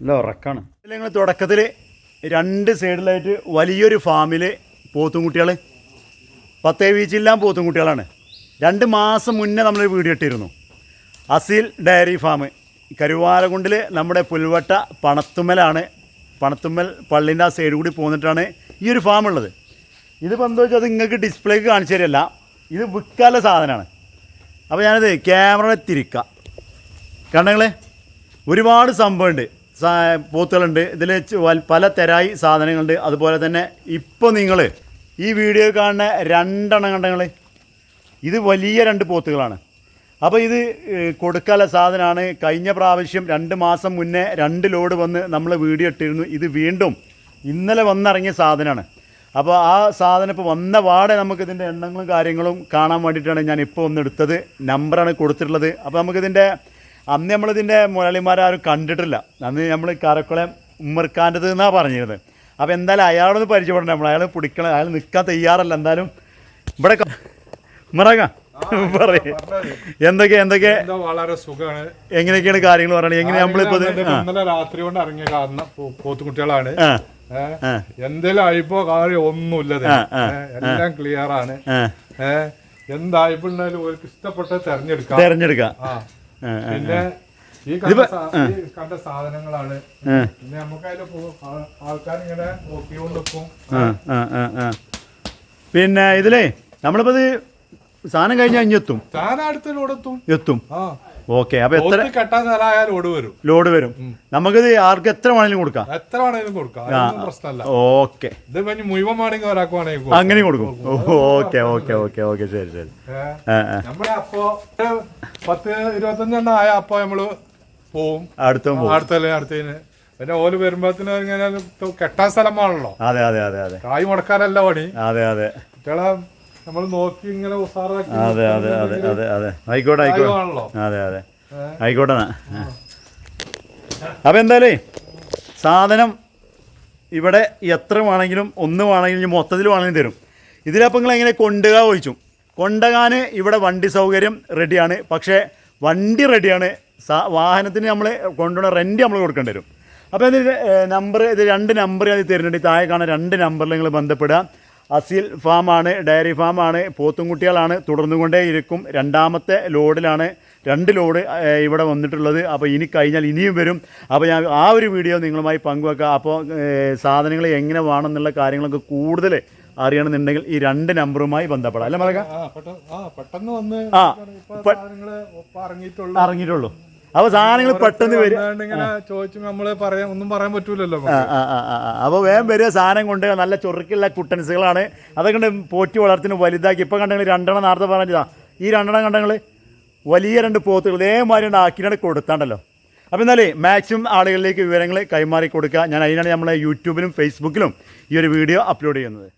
നല്ല ഉറക്കാണ്. ഞങ്ങൾ തുടക്കത്തിൽ രണ്ട് സൈഡിലായിട്ട് വലിയൊരു ഫാമിൽ പോത്തുംകുട്ടികൾ പത്തേ പോത്തും കുട്ടികളാണ് രണ്ട് മാസം മുന്നേ നമ്മളൊരു വീഡിയോ ഇട്ടിരുന്നു അസീൽ ഡയറി ഫാം. കരുവാലകുണ്ടിൽ നമ്മുടെ പുൽവട്ട പണത്തുമ്മലാണ്. പണത്തുമ്മൽ പള്ളിന്റെ ആ സൈഡ് കൂടി പോന്നിട്ടാണ് ഈ ഒരു ഫാം ഉള്ളത്. ഇതിപ്പോൾ എന്താ വെച്ചാൽ അത് നിങ്ങൾക്ക് ഡിസ്പ്ലേക്ക് കാണിച്ചു തരില്ല. ഇത് വിൽക്കാനുള്ള സാധനമാണ്. അപ്പോൾ ഞാനത് ക്യാമറ തിരിക്കാം. കണ്ടങ്ങളെ ഒരുപാട് സംഭവമുണ്ട് പോത്തുകളുണ്ട് ഇതിൽ പല തരായി സാധനങ്ങളുണ്ട്. അതുപോലെ തന്നെ ഇപ്പോൾ നിങ്ങൾ ഈ വീഡിയോ കാണുന്ന രണ്ടെണ്ണം കണ്ടങ്ങൾ ഇത് വലിയ രണ്ട് പോത്തുകളാണ്. അപ്പോൾ ഇത് കൊടുക്കാനുള്ള സാധനമാണ് കഴിഞ്ഞ പ്രാവശ്യം രണ്ട് മാസം മുന്നേ രണ്ട് ലോഡ് വന്ന് നമ്മൾ വീഡിയോ ഇട്ടിരുന്നു. ഇത് വീണ്ടും ഇന്നലെ വന്നിറങ്ങിയ സാധനമാണ് അപ്പോൾ ആ സാധനം ഇപ്പോൾ വന്ന പാടെ നമുക്ക് ഇതിന്റെ എണ്ണങ്ങളും കാര്യങ്ങളും കാണാൻ വേണ്ടിയിട്ടാണ് ഞാൻ ഇപ്പോൾ ഒന്ന് എടുത്തത്. നമ്പറാണ് കൊടുത്തിട്ടുള്ളത്. അപ്പോൾ നമുക്കിതിന്റെ അന്ന് നമ്മളിതിന്റെ മുരളിമാരാരും കണ്ടിട്ടില്ല. അന്ന് നമ്മൾ കരക്കുളം ഉമ്മർക്കാന്റെത് എന്നാണ് പറഞ്ഞിരുന്നത്. അപ്പോൾ എന്തായാലും അയാളൊന്ന് പരിചയപ്പെടണം നമ്മൾ അയാൾ പിടിക്കണം അയാൾ നിൽക്കാൻ തയ്യാറല്ല എന്തായാലും. ഇവിടെ ഉമ്മറാക്ക പറയേ. എന്തൊക്കെ എന്തൊക്കെ? എന്താ വളരെ സുഖമാണ് എങ്ങനെയൊക്കെയാണ് കാര്യങ്ങൾ പറയണത് എങ്ങനെ നമ്മളിപ്പോ ഇന്നലെ രാത്രി കൊണ്ട് ഇറങ്ങിയ കാരണം പോത്തു പോത്തുകുട്ടികളാണ്. എന്തെങ്കിലും ആയിപ്പോ കാര്യം ഒന്നുമില്ല? എല്ലാം ക്ലിയർ ആണ്. എന്തായിപ്പോ എന്തായപ്പോഴും ഇഷ്ടപ്പെട്ട തെരഞ്ഞെടുക്കാം. തിരഞ്ഞെടുക്കാം. പിന്നെ ഈ കണ്ട സാധനങ്ങളാണ്. പിന്നെ നമുക്ക് അതിൽ ആൾക്കാർ ഇങ്ങനെ നോക്കിക്കൊണ്ടിരിക്കും. ആ, ആ, ആ, ആ. പിന്നെ ഇതിലേ നമ്മളിപ്പോ ഇത് സാധനം കഴിഞ്ഞാൽ ഇഞ്ഞെത്തും അടുത്തിലോടെത്തും എത്തും. ആ. ഓക്കെ അപ്പൊ എത്ര ലോഡ് കെട്ടാൻ വരും. ലോഡ് വരും. നമുക്കിത് ആർക്ക് എത്ര വേണേലും കൊടുക്കാം. എത്ര വേണേലും കൊടുക്കാം. അതൊന്നും പ്രശ്നമല്ല. ഓക്കെ. ഇത് പിന്നെ മുഴുവൻ വേണമെങ്കിൽ ഒരാൾക്ക് വേണമെങ്കിൽ കൊടുക്കാം. അങ്ങനെയും കൊടുക്കും. ഓക്കെ ഓക്കെ ഓക്കെ ഓക്കെ ശരി ശരി. ഏ? ആ അപ്പോ ഒരു പത്ത് ഇരുപത്തഞ്ചെണ്ണം ആയ അപ്പൊ നമ്മൾ പോവും. അടുത്തും പോകും അടുത്തല്ലേ അടുത്തതിന്. പിന്നെ ഓൽ വരുമ്പോഴത്തേന് ഇങ്ങനെ കെട്ടാൻ സ്ഥലമാണല്ലോ അതെ അതെ അതെ അതെ. കായ് മുടക്കാനല്ല പണി. അതെ അതെ. കുട്ടികളെ നമ്മൾ നോക്കി ഇങ്ങനെ അതെ അതെ അതെ അതെ അതെ. ആയിക്കോട്ടെ ആയിക്കോട്ടെ. അതെ അതെ. ആയിക്കോട്ടെ അപ്പം എന്തായാലേ സാധനം ഇവിടെ എത്ര വേണമെങ്കിലും ഒന്ന് വേണമെങ്കിലും മൊത്തത്തിൽ വേണമെങ്കിലും തരും. ഇതിലപ്പോൾ നിങ്ങൾ എങ്ങനെ കൊണ്ടുക ചോദിച്ചു. കൊണ്ടുകാൻ ഇവിടെ വണ്ടി സൗകര്യം റെഡിയാണ് പക്ഷേ വണ്ടി റെഡിയാണ് സാ വാഹനത്തിന് നമ്മൾ കൊണ്ടുപോകുന്ന റെന്റ് നമ്മൾ കൊടുക്കേണ്ടി വരും. അപ്പോൾ ഇതിൽ നമ്പർ ഇത് രണ്ട് നമ്പർ അത് തരുന്നുണ്ട്. താഴെ കാണാൻ രണ്ട് നമ്പറിൽ നിങ്ങൾ ബന്ധപ്പെടുക. അസീൽ ഫാമാണ് ഡയറി ഫാമാണ് പോത്തുംകുട്ടികളാണ് തുടർന്നുകൊണ്ടേ ഇരിക്കും രണ്ടാമത്തെ ലോഡിലാണ് രണ്ട് ലോഡ് ഇവിടെ വന്നിട്ടുള്ളത്. അപ്പോൾ ഇനി കഴിഞ്ഞാൽ ഇനിയും വരും. അപ്പോൾ ഞാൻ ആ ഒരു വീഡിയോ നിങ്ങളുമായി പങ്കുവെക്കാം. അപ്പോൾ സാധനങ്ങൾ എങ്ങനെ വേണമെന്നുള്ള കാര്യങ്ങളൊക്കെ കൂടുതൽ അറിയണമെന്നുണ്ടെങ്കിൽ ഈ രണ്ട് നമ്പറുമായി ബന്ധപ്പെടാം. അല്ലേ മലക ആ പെട്ടെന്ന് വന്ന് ആ ഇറങ്ങിയിട്ടുള്ളൂ. അപ്പോൾ സാധനങ്ങൾ പെട്ടെന്ന് വരും. വന്നാണ്ട് ഇങ്ങനെ ചോദിച്ചു നമ്മൾ പറയാൻ ഒന്നും പറയാൻ പറ്റൂലല്ലോ. അപ്പോൾ വേഗം വരിക സാധനം കൊണ്ട് നല്ല ചൊറുക്കുള്ള കുട്ടൻസുകളാണ്. അതൊക്കെ കണ്ട് പോറ്റി വളർത്തിന് വലുതാക്കി. ഇപ്പൊ കണ്ടെങ്കിൽ രണ്ടെണ്ണം നേരത്തെ പറഞ്ഞതാ ഈ രണ്ടെണ്ണം കണ്ടെങ്കിൽ വലിയ രണ്ട് പോത്തുകൾ. ഇതേമാതിരി ആക്കിയിട്ട് കൊടുത്താണ്ടല്ലോ. അപ്പോൾ എന്നാലേ മാക്സിമം ആളുകളിലേക്ക് വിവരങ്ങൾ കൈമാറി കൊടുക്കുക. ഞാൻ അതിനാണ് നമ്മളെ യൂട്യൂബിലും ഫേസ്ബുക്കിലും ഈ ഒരു വീഡിയോ അപ്ലോഡ് ചെയ്യുന്നത്.